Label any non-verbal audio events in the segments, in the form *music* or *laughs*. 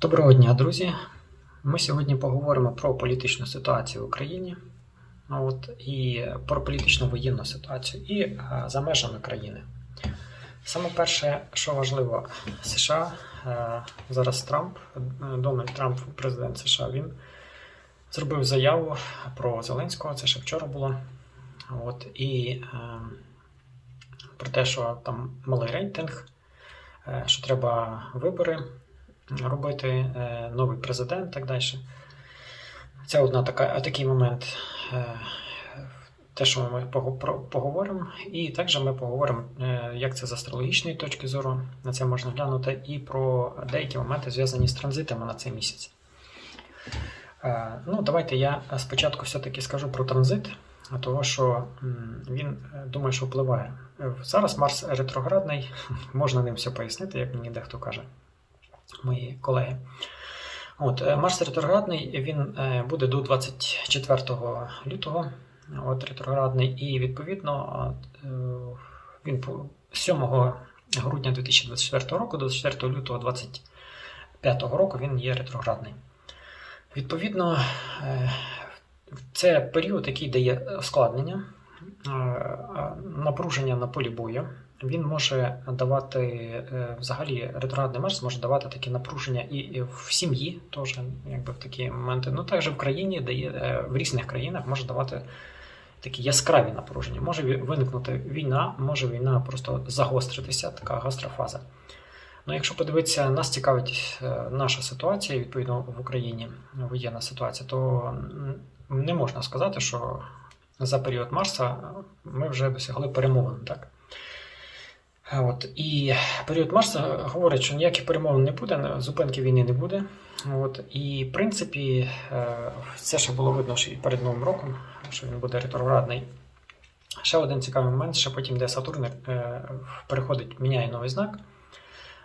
Доброго дня, друзі. Ми сьогодні поговоримо про політичну ситуацію в Україні от, і про політичну воєнну ситуацію і е, за межами країни. Саме перше, що важливо, США е, зараз Трамп, е, Дональд Трамп, президент США, він зробив заяву про Зеленського, це ще вчора було. От, і про те, що там малий рейтинг, що треба вибори робити, е, новий президент і так далі. Це одна така, такий момент, е, те, що ми поговоримо. І також ми поговоримо, е, як це з астрологічної точки зору, на це можна глянути, і про деякі моменти, зв'язані з транзитами на цей місяць. Ну, давайте я спочатку все-таки скажу про транзит, того що він думаю, що впливає. Зараз Марс ретроградний, *laughs* можна ним все пояснити, як мені дехто каже, мої колеги. От, е, Марс ретроградний він е, буде до 24 лютого. От ретроградний, і відповідно е, він 7 грудня 2024 року до 24 лютого 2025 року він є ретроградний. Відповідно, це період, який дає ускладнення, напруження на полі бою. Він може давати е, взагалі ретроградний Марс може давати такі напруження і в сім'ї, теж якби в такі моменти. Ну також в країні дає е, в різних країнах може давати такі яскраві напруження. Може виникнути війна, може війна просто загостритися, така гостра фаза. Ну, якщо подивитися, нас цікавить е, наша ситуація, відповідно в Україні воєнна ситуація, то не можна сказати, що за період Марса ми вже досягли перемовин. Так? От, і період Марса говорить, що ніяких перемовин не буде, зупинки війни не буде. От, і в принципі, е, це ще було видно ще і перед Новим роком, що він буде ретроградний. Ще один цікавий момент, що потім, де Сатурн е, переходить, міняє новий знак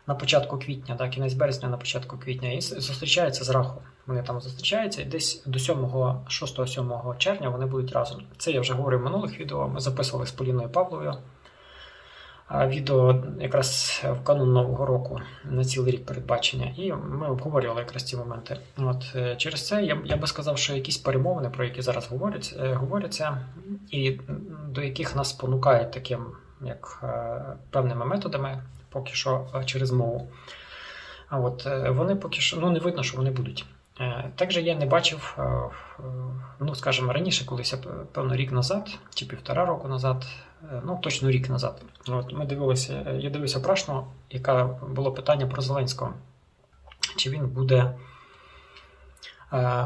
на початку квітня, так, кінець березня на початку квітня, і зустрічаються з Раху. Вони там зустрічаються, і десь до 7, 6-7 червня вони будуть разом. Це я вже говорив в минулих відео. Ми записували з Поліною Павловою. Відео якраз в канун Нового року на цілий рік передбачення, і ми обговорювали якраз ці моменти. От е, через це я, я би сказав, що якісь перемовини, про які зараз говорять, е, говоряться, і до яких нас спонукають таким, як е, певними методами, поки що е, через мову. А от е, вони поки що ну не видно, що вони будуть. Е, Також я не бачив, ну скажімо, раніше, колись, певно, рік назад, чи півтора року назад, ну точно рік назад. От ми дивилися, я дивився прашно, яке було питання про Зеленського. Чи він буде.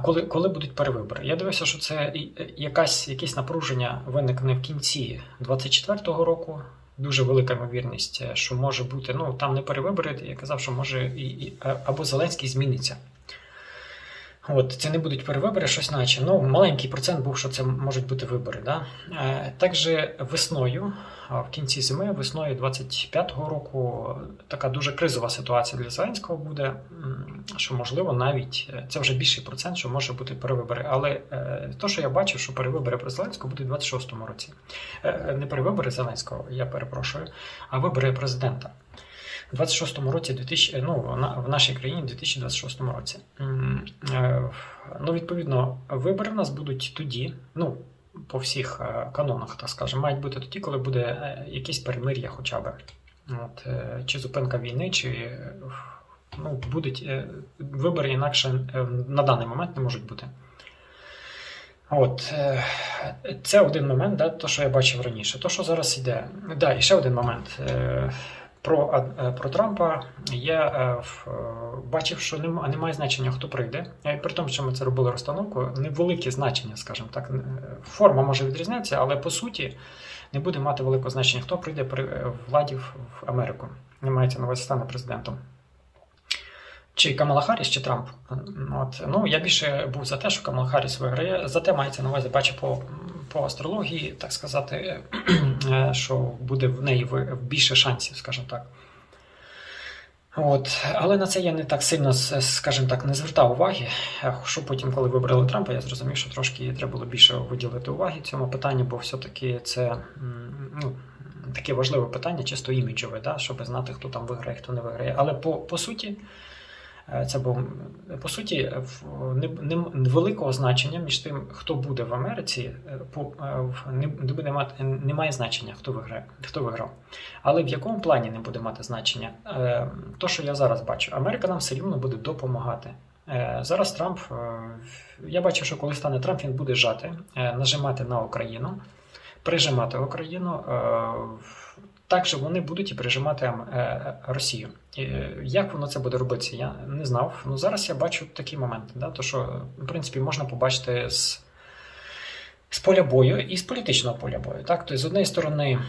Коли, коли будуть перевибори? Я дивився, що це якась, якесь напруження виникне в кінці 24-го року. Дуже велика ймовірність, е, що може бути. Ну там не перевибори. Я казав, що може і, і або Зеленський зміниться. От, це не будуть перевибори, щось наче. Ну, маленький процент був, що це можуть бути вибори. Да? Е, також весною, в кінці зими, весною 25-го року, така дуже кризова ситуація для Зеленського буде, що можливо навіть е, це вже більший процент, що може бути перевибори. Але е, то, що я бачив, що перевибори про Зеленського будуть у 26-му році. Не перевибори Зеленського, я перепрошую, а вибори президента. У 26-му році, 2000, ну, в нашій країні в 2026 році. Е, Ну, відповідно, вибори в нас будуть тоді, ну, по всіх е, канонах, так скажемо, мають бути тоді, коли буде е, якесь перемир'я хоча б. От, чи зупинка війни, чи ну, будуть вибори інакше на даний момент не можуть бути. От, це один момент, да, то, що я бачив раніше. То, що зараз йде. Да, і ще один момент. Про, е, про Трампа я е, в- е, бачив, що нема, немає значення, хто прийде. Е, При тому, що ми це робили розстановку, невелике значення, скажімо так. Форма може відрізнятися, але по суті не буде мати великого значення, хто прийде при владі в Америку. Не мається на увазі стане президентом. Чи Камала Харріс, чи Трамп. От. Ну, я більше був за те, що Камала Харріс виграє. Зате мається на увазі, бачу по, по астрології, так сказати, *clears throat* що буде в неї більше шансів, скажімо так. От. Але на це я не так сильно, скажімо так, не звертав уваги. Що потім, коли вибрали Трампа, я зрозумів, що трошки треба було більше виділити уваги цьому питанню, бо все-таки це ну, таке важливе питання, чисто іміджове, да, щоб знати, хто там виграє, хто не виграє. Але по, по суті. Е, Це був по суті в- великого значення між тим, хто буде в Америці, е, е, не, буде мати не має значення, хто виграє, хто виграв. Але в якому плані не буде мати значення? То, що я зараз бачу, Америка нам все рівно буде допомагати. Зараз Трамп, я бачу, що коли стане Трамп, він буде жати, нажимати на Україну, прижимати Україну. Так що вони будуть і прижимати е, Росію. Е, Як воно це буде робитися, я не знав. Ну зараз я бачу такий момент, да, то що в принципі можна побачити з, з поля бою і з політичного поля бою. Так? Тобто, з однієї сторони,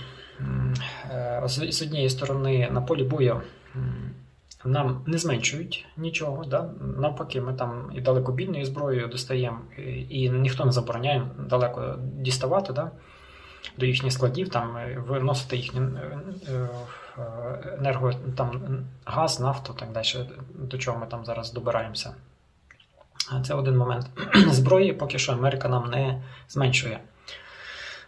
е, з однієї сторони, на полі бою нам не зменшують нічого. Да? Навпаки, ми там і далекобійною зброєю достаємо, і, і ніхто не забороняє далеко діставати. Да? До їхніх складів, там е, виносити їхню е, е, енерго, там газ, нафту, так далі, до чого ми там зараз добираємося. Це один момент. *clears throat* Зброї поки що Америка нам не зменшує.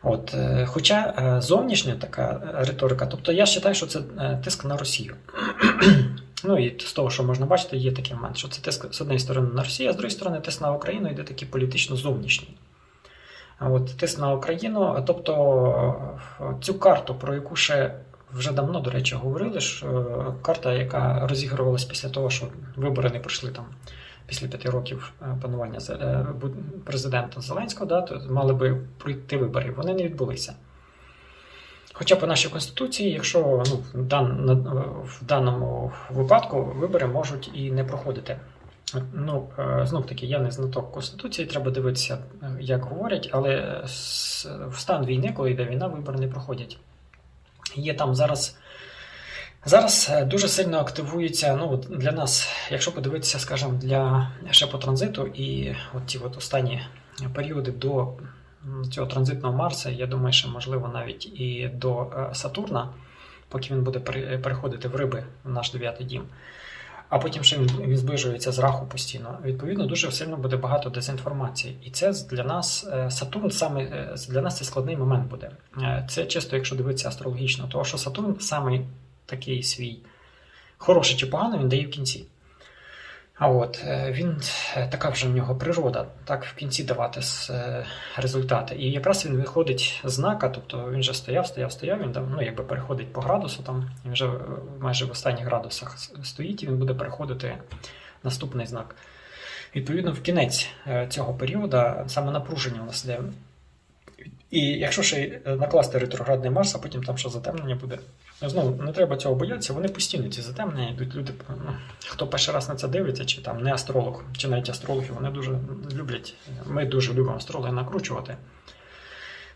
От, Хоча зовнішня така риторика, тобто я вважаю, що це тиск на Росію. *clears throat* Ну і з того, що можна бачити, є такий момент, що це тиск з однієї сторони на Росію, а з іншої сторони тиск на Україну йде такий політично зовнішній. От тиск на Україну, тобто е, цю карту, про яку ще вже давно, до речі, говорили, що е, карта, яка розігрувалась після того, що вибори не пройшли там після п'яти років е, панування е, президента Зеленського, да, то мали би пройти вибори. Вони не відбулися. Хоча по нашій конституції, якщо ну, в даному випадку вибори можуть і не проходити. Ну, знов таки, я не знаток Конституції, треба дивитися, е, як говорять, але в стан війни, коли йде війна, вибори не проходять. Є там зараз. Зараз е, дуже сильно активується ну, для нас, якщо подивитися, скажімо, для ще по транзиту і от ті от останні періоди до цього транзитного Марса, я думаю, що можливо навіть і до е, Сатурна, поки він буде переходити в риби, в наш дев'ятий дім. А потім ще зближується з раху постійно. Відповідно, дуже сильно буде багато дезінформації. І це для нас е, Сатурн саме е, для нас це складний момент буде. Е, Це чисто, якщо дивитися астрологічно, тому що Сатурн саме такий свій хороший чи поганий, він дає в кінці. А от е, він е, така вже в нього природа, так в кінці давати е, результати. І якраз він виходить з знака, тобто він вже стояв, стояв, стояв, він там, ну, якби переходить по градусу, там, він вже майже в останніх градусах стоїть, і він буде переходити наступний знак. Відповідно, в кінець цього періоду саме напруження у нас йде. І якщо ще е, накласти ретроградний Марс, а потім там що затемнення буде. Ну, Знову не треба цього боятися, вони постійно ці затемнення йдуть. Люди, ну, хто перший раз на це дивиться, чи там не астролог, чи навіть астрологи, вони дуже люблять. Ми дуже любимо астрологи накручувати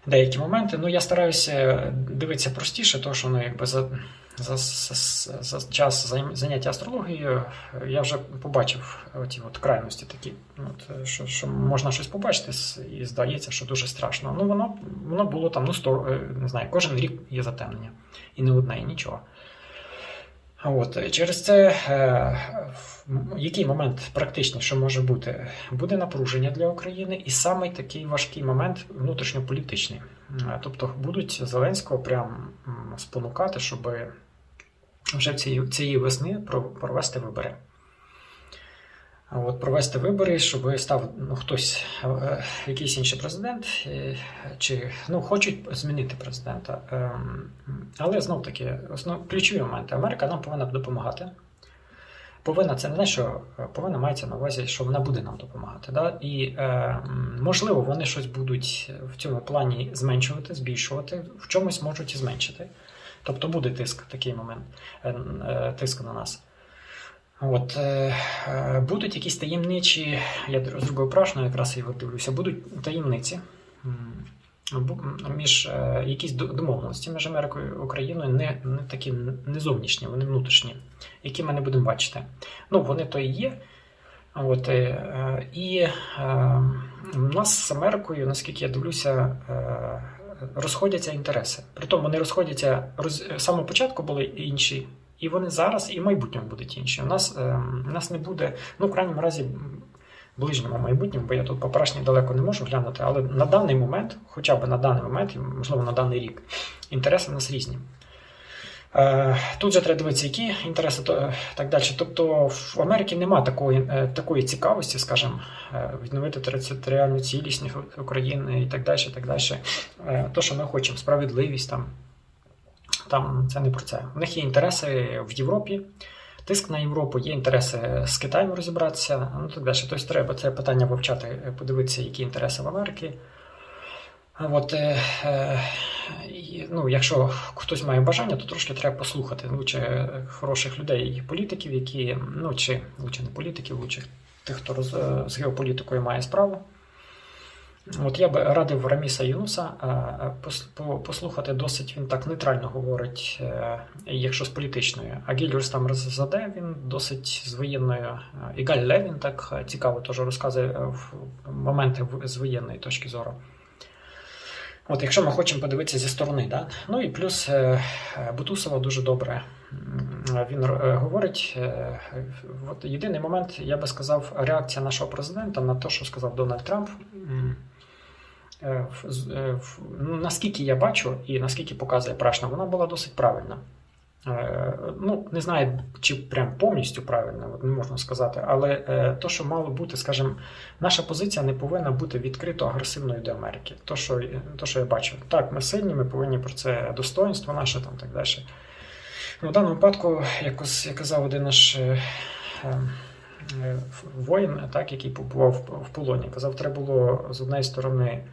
деякі моменти. Ну, я стараюся дивитися простіше, тому що ну, якби за, за, за, за час заняття астрологією я вже побачив оті от крайності такі, от, що, що можна щось побачити і здається, що дуже страшно. Ну, воно, воно було там, ну, сто, е, не знаю, кожен рік є затемнення. І не одне, і нічого. От, е, через це е, який момент практичний, що може бути? Буде напруження для України, і самий такий важкий момент внутрішньополітичний. Е, Тобто будуть Зеленського прям спонукати, щоб вже цієї, весни про- провести вибори. От провести вибори, щоб став ну, хтось, е, якийсь інший президент, е, чи ну, хочуть змінити президента. Ем, Але знов таки, основ, ключові моменти. Америка нам повинна допомагати. Повинна це не те, що е, повинна мається на увазі, що вона буде нам допомагати. Да? І е, можливо, вони щось будуть в цьому плані зменшувати, збільшувати, в чомусь можуть і зменшити. Тобто буде тиск, такий момент, е, е, тиск на нас. От, е, е, будуть якісь таємничі, я зробив прашно, якраз і дивлюся, будуть таємниці між е, якісь домовленості між Америкою і Україною, не, не такі не зовнішні, вони внутрішні, які ми не будемо бачити. Ну, вони то і є. От, е, е, і е, у нас з Америкою, наскільки я дивлюся, е, розходяться інтереси. Притому вони розходяться роз... з самого початку були інші, і вони зараз і в майбутньому будуть інші. У нас, е, у нас не буде, ну, в крайньому разі, ближньому майбутньому, бо я тут по далеко не можу глянути, але на даний момент, хоча б на даний момент, можливо, на даний рік, інтереси в нас різні. Е, Тут же треба дивитися, які інтереси то е, так далі. Тобто в Америці нема такої, е, такої цікавості, скажімо, відновити територіальну цілісність України і так далі. так далі. То, що ми хочемо, справедливість там, там це не про це. У них є інтереси в Європі. Тиск на Європу, є інтереси з Китаєм розібратися, ну так далі. Тобто треба це питання вивчати, подивитися, які інтереси в Америці. От, е, е, ну, якщо хтось має бажання, то трошки треба послухати лучше хороших людей, політиків, які, ну, чи лучше не політиків, лучше тих, хто роз, е, з геополітикою має справу. От я би радив Раміса Юнуса пос- по- послухати досить він так нейтрально говорить, е, якщо з політичною. А Гіль там Розаде він досить з воєнною. е, І Галь Левін так е, цікаво теж розказує в моменти з воєнної точки зору. От, якщо ми хочемо подивитися зі сторони, да? ну і плюс Бутусова дуже добре. Він говорить. От єдиний момент, я би сказав, реакція нашого президента на те, що сказав Дональд Трамп. Е, е, ну, Наскільки я бачу і наскільки показує Прашна, вона була досить правильна. Е, Ну, не знаю, чи прям повністю правильно, не можна сказати, але то, що мало бути, скажімо, наша позиція не повинна бути відкрито агресивною до Америки. То, що, то, що я бачу. Так, ми сильні, ми повинні про це достоинство наше там так далі. Ну, в даному випадку, якось як казав один наш воїн, так, який побував в полоні, казав, треба було з однієї сторони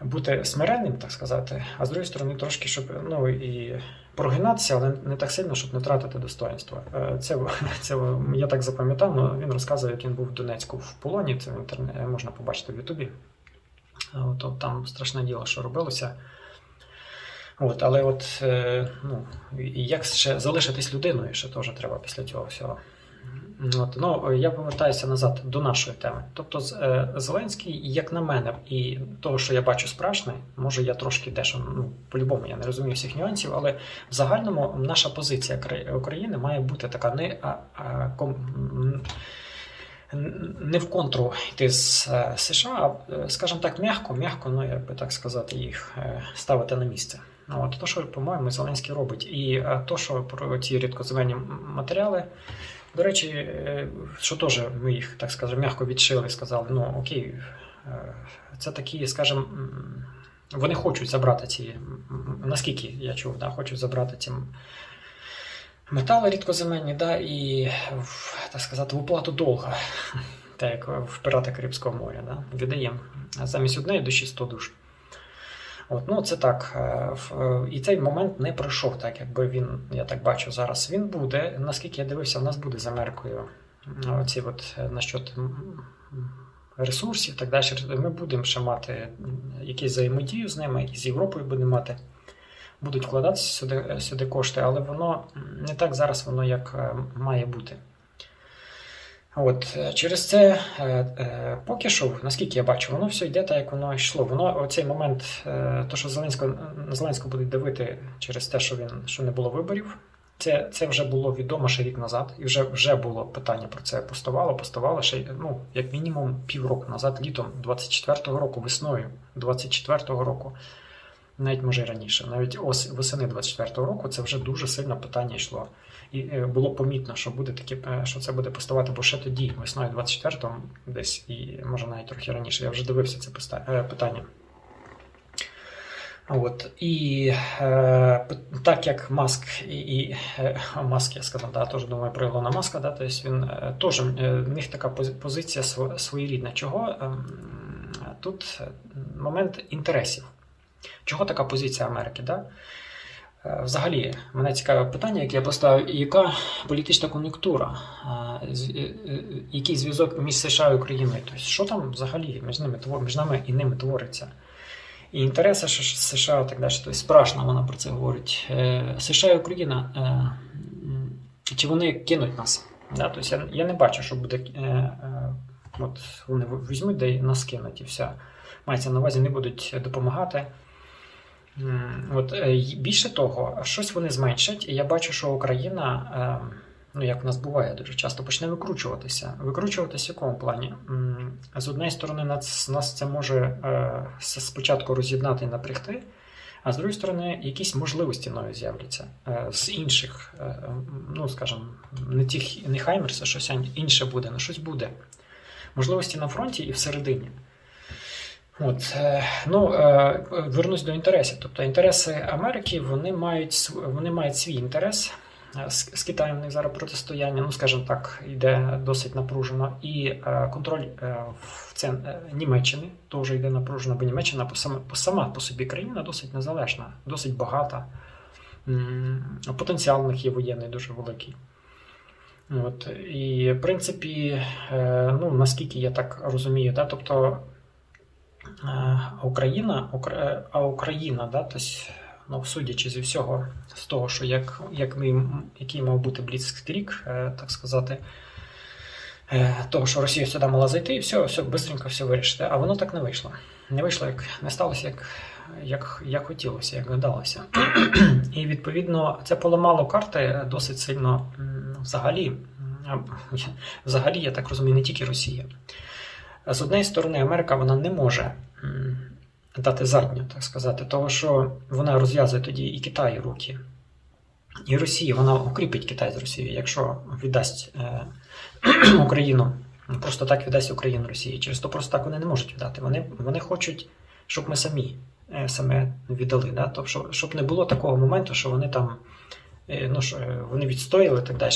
бути смиренним, так сказати, а з другої сторони, трошки, щоб ну і прогинатися, але не так сильно, щоб не втратити достоинство. Е, Це, *laughs* це я так запам'ятав, ну, він розказує, як він був в Донецьку в полоні, це в інтернеті можна побачити в Ютубі. От, от там страшне діло, що робилося. От, але от, е, ну, як ще залишитись людиною, ще теж треба після цього всього. От, ну, я повертаюся назад до нашої теми. Тобто, е, Зеленський, як на мене, і того, що я бачу справжнє, може я трошки дещо, ну, по-любому, я не розумію всіх нюансів, але в загальному наша позиція України має бути така не, а, а, ком, не в контру йти з е, США, а, е, скажімо так, м'яко, м'яко, ну як би так сказати, їх ставити на місце. Ну, От то, що, по-моєму, Зеленський робить. І то, що про ці рідкоземельні матеріали, до речі, е, що теж ми їх, так скажемо, м'яко відшили, сказали, ну окей, е, це такі, скажімо, вони хочуть забрати ці, наскільки я чув, да, хочуть забрати ці метали рідкоземельні, да, і, так сказати, в оплату довга, *laughs* так як в пірати Карибського моря, да, віддаємо замість однієї душі 100 душ. От, ну, це так. е, е, І цей момент не пройшов, так якби він, я так бачу зараз. Він буде, наскільки я дивився, в нас буде з Америкою. Оці от е, насчет ресурсів, так далі. Ми будемо ще мати якісь взаємодію з ними, і з Європою будемо мати. Будуть вкладатися сюди, сюди кошти, але воно не так зараз воно як має бути. От е, через це е, е, поки що, наскільки я бачу, воно все йде так, як воно йшло. Воно оцей момент, то що Зеленського на Зеленського будуть давити через те, що він що не було виборів. Це, це вже було відомо ще рік назад, і вже вже було питання про це поставало, поставало ще ну як мінімум півроку назад, літом 24-го року, весною 24-го року, навіть може і раніше, навіть ос восени 24-го року, це вже дуже сильно питання йшло. І е, було помітно, що буде таке, е, що це буде поставати, бо ще тоді, весною 24-го, десь і може навіть трохи раніше, я вже дивився це е, питання. От і е, так як Маск і, і е, Маск, я сказав, да, теж думаю про Ілона Маска, да, тобто він е, теж е, в них така позиція своєрідна. Чого Ем, тут е, момент інтересів. Чого така позиція Америки? Да? Е, Взагалі, мене цікаве питання, яке я поставив, яка політична кон'юнктура, е, е, який зв'язок між США і Україною? Тобто, що там взагалі між ними між нами і ними твориться? І інтереси США так далі. Тобто, страшно вона про це говорить. США і Україна, чи вони кинуть нас? Тобто, я, не бачу, що буде. От вони візьмуть, де нас кинуть, і все. Мається на увазі, не будуть допомагати. От е, більше того, щось вони зменшать, і я бачу, що Україна, е, ну як в нас буває дуже часто, почне викручуватися. Викручуватися в якому плані? З однієї сторони, нас, нас це може е, спочатку роз'єднати і напрягти, А з другої сторони, якісь можливості нові з'являться е, з інших, ну скажімо, не тих, не Хаймерс, а щось інше буде, ну щось буде. Можливості на фронті і всередині. От, е, ну, е, вернусь до інтересів. Тобто інтереси Америки вони мають, вони мають свій інтерес. Е, З, Китаєм в них зараз протистояння, ну скажімо так, йде досить напружено. І контроль це, Німеччини теж йде напружено, бо Німеччина сама, сама по собі країна досить незалежна, досить багата. Потенціал у них є воєнний дуже великий. От, і, в принципі, ну, наскільки я так розумію, да, тобто е, Україна, а Україна, да, тобто, ну, судячи зі всього, з того, що як, як ми, який мав бути Бліцкрік, е, так сказати, е, того, що Росія сюди мала зайти, і все, все, бистренько все вирішити. А воно так не вийшло. Не вийшло, як не сталося, як, як, як хотілося, як гадалося. І відповідно це поламало карти досить сильно взагалі. Взагалі, я так розумію, не тільки Росія. З однієї сторони, Америка вона не може дати задню, так сказати, того, що вона розв'язує тоді і Китай руки. І Росія, вона укріпить Китай з Росією, якщо віддасть е, *clears throat* Україну, просто так віддасть Україну Росії. Через то просто так вони не можуть віддати. Вони, вони хочуть, щоб ми самі е, саме віддали. Да? Тобто, щоб, не було такого моменту, що вони там ну, що, е, вони відстояли так далі.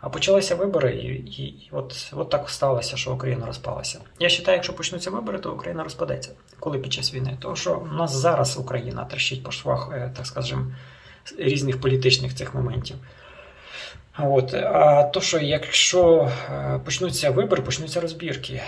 А почалися вибори, і, і, і от, от так сталося, що Україна розпалася. Я вважаю, якщо почнуться вибори, то Україна розпадеться. Коли під час війни? Тому що у нас зараз Україна трещить по швах, е, так скажемо, різних політичних цих моментів. От, а то, що якщо е, почнуться вибори, почнуться розбірки.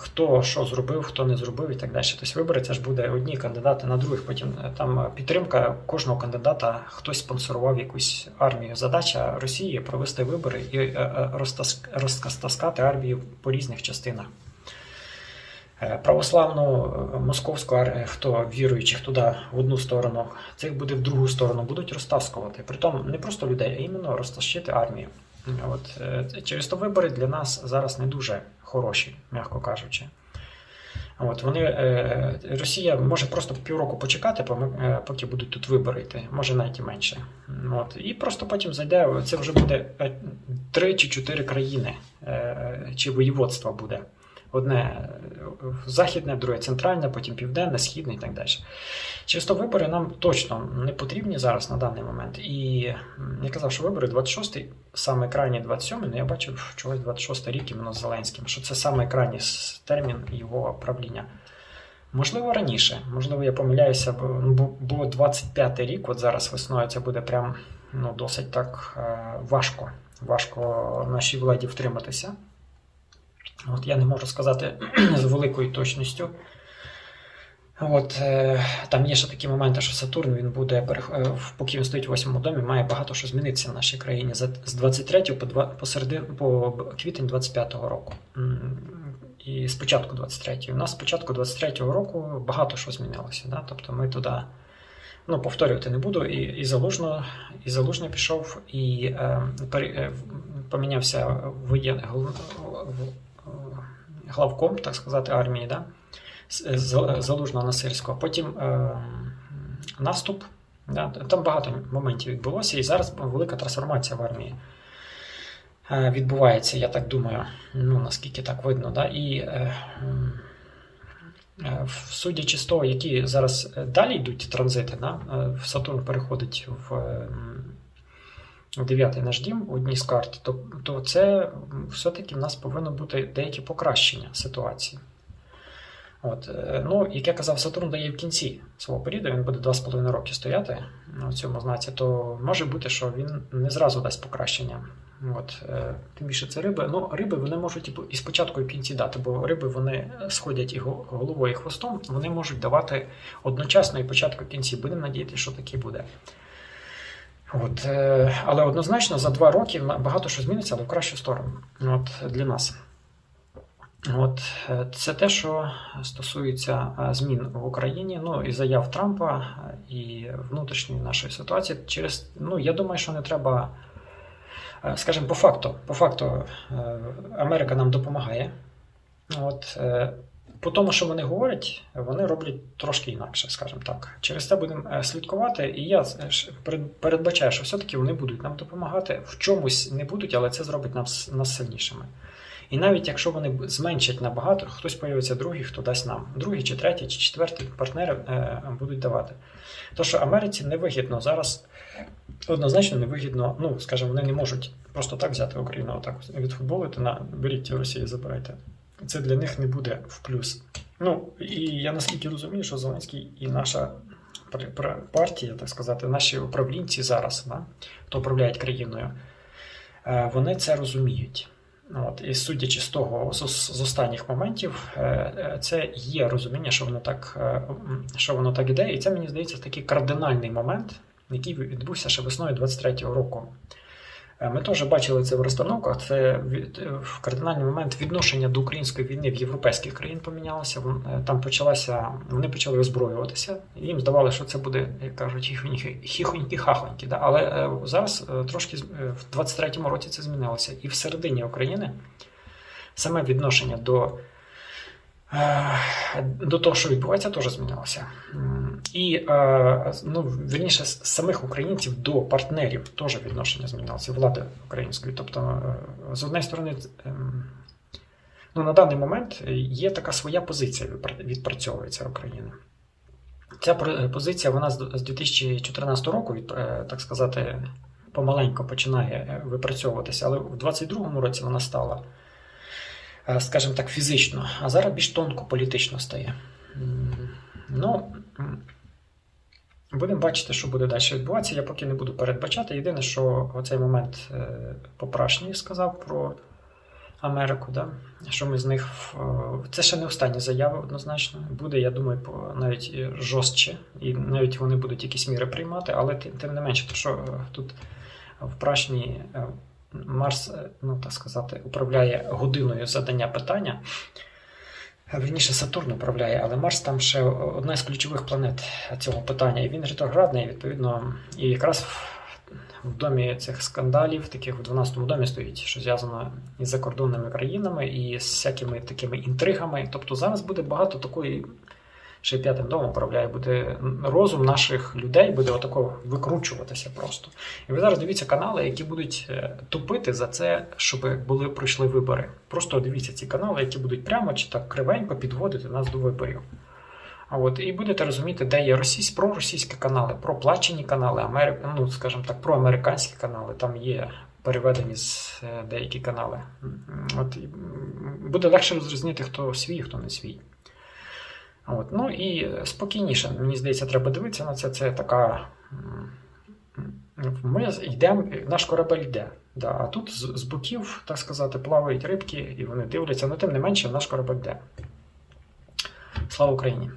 Хто що зробив, хто не зробив і так далі. Тобто вибори ж буде одні кандидати на других. Потім е, там е, підтримка кожного кандидата, хтось спонсорував якусь армію. Задача Росії провести вибори і е, розтас- розтаскати армію по різних частинах. Православну московську армію, хто віруючих туди в одну сторону, цих буде в другу сторону, будуть розтаскувати. Притом не просто людей, а іменно розтащити армію. От, е, через то вибори для нас зараз не дуже хороші, м'яко кажучи. От, вони, е, Росія може просто півроку почекати, е, поки будуть тут вибори йти, може навіть і менше. От, і просто потім зайде, це вже буде е, три чи чотири країни, е, чи воєводства буде. Одне західне, друге центральне, потім південне, східне і так далі. Через то вибори нам точно не потрібні зараз на даний момент. І я казав, що вибори 26-й, саме крайній 27-й, ну я бачив чогось 26-й рік іменно з Зеленським, що це саме крайній термін його правління. Можливо, раніше, можливо, я помиляюся, бо, ну, бо, бо 25-й рік, от зараз весною, це буде прям ну, досить так е, важко. Важко нашій владі втриматися. От я не можу сказати *clears throat* з великою точністю. От, е, там є ще такі моменти, що Сатурн він буде, е, в- поки він стоїть у восьмому домі, має багато що змінитися в нашій країні з 23 по, два- по, середин, по квітень 25-го року. І спочатку 23-го. У нас спочатку 23-го року багато що змінилося. Да? Тобто ми туди, ну, повторювати не буду, і, і Залужно, і Залужний пішов, і е, е, помінявся воєн, в- главком, так сказати, армії. Да? з- з- залужного насильського. Потім е, наступ. Да, там багато моментів відбулося, і зараз велика трансформація в армії е, відбувається, я так думаю, ну наскільки так видно. Да? І е, е, судячи з того, які зараз е, далі йдуть транзити, да? е, Сатурн переходить в. Дев'ятий наш дім у одній з карт, то, то це все-таки в нас повинно бути деякі покращення ситуації. От, е, ну, як я казав, Сатурн дає в кінці свого періоду, він буде 2,5 роки стояти на цьому знаці, то може бути, що він не зразу дасть покращення. От, е, тим більше це риби. Ну, риби вони можуть і спочатку, і в кінці дати, бо риби вони сходять і головою, і хвостом, вони можуть давати одночасно і початку, і кінці. Будемо надіятися, що таке буде. От, е, але однозначно за два роки багато що зміниться, але в кращу сторону от, для нас. От е, це те, що стосується е, змін в Україні, ну і заяв Трампа і внутрішньої нашої ситуації. Через ну я думаю, що не треба, скажімо, по факту, по факту, Америка нам допомагає. От по тому, що вони говорять, вони роблять трошки інакше, скажімо так. Через це будемо е, слідкувати, і я передбачаю, що все-таки вони будуть нам допомагати. В чомусь не будуть, але це зробить нас, нас сильнішими. І навіть якщо вони зменшать набагато, хтось появиться другий, хто дасть нам. Другий, чи третій, чи четвертий партнери е, будуть давати. То, що Америці невигідно зараз, однозначно невигідно, ну, скажімо, вони не можуть просто так взяти Україну, отак відфутболити на беріть Росії, забирайте. Це для них не буде в плюс. Ну, і я наскільки розумію, що Зеленський і наша пар- пар- партія, так сказати, наші управлінці зараз, да, хто управляють країною, е, вони це розуміють. От, і судячи з того, з, останніх моментів, е, е, це є розуміння, що воно так, що воно так іде. І це мені здається такий кардинальний момент, який відбувся ще весною 23-го року. Е, Ми теж бачили це в розстановках. Це е, в кардинальний момент відношення до української війни в європейських країн помінялося. Е, Там почалася, вони почали озброюватися. Їм здавалося, що це буде, як кажуть, хіхоньки-хахоньки. Да? Але зараз трошки в 23-му році це змінилося. І всередині України саме відношення до. До того, що відбувається, теж змінилося. І е, ну, вірніше, з самих українців до партнерів теж відношення змінилося, влади української. Тобто, е, з однієї сторони, ем, ну, на даний момент є така своя позиція, відпрацьовується України. Ця позиція вона з з 2014 року, е, так сказати, помаленько починає випрацьовуватися, але в 2022 році вона стала, скажімо так, фізично, а зараз більш тонко політично стає. Ну, будемо бачити, що буде далі відбуватися. Я поки не буду передбачати. Єдине, що оцей момент е, Попрашній сказав про Америку, да? що ми з них. е, Це ще не останні заяви однозначно. Буде, я думаю, навіть жорстче, і навіть вони будуть якісь міри приймати, але тим, тим не менше, то що е, тут в Прашні е, Марс, е, ну так сказати, управляє годиною задання питання. Вірніше Сатурн управляє, але Марс там ще одна з ключових планет цього питання. І він ретроградний, відповідно, і якраз в домі цих скандалів, таких в 12-му домі стоїть, що зв'язано із закордонними країнами і з всякими такими інтригами. Тобто зараз буде багато такої, ще п'ятим домом управляє, буде розум наших людей буде отако викручуватися просто. І ви зараз дивіться канали, які будуть е, тупити за це, щоб були пройшли вибори. Просто дивіться ці канали, які будуть прямо чи так кривенько підводити нас до виборів. А от і будете розуміти, де є російсь, проросійські канали, проплачені канали, Амери... ну, скажімо так, проамериканські канали. Там є переведені з е, деякі канали. От буде легше розрізнити, хто свій, хто не свій. От. Ну і спокійніше, мені здається, треба дивитися на це. Це така. Ми йдемо, наш корабель йде. Да, а тут з, з боків, так сказати, плавають рибки, і вони дивляться, але тим не менше, наш корабель йде. Слава Україні!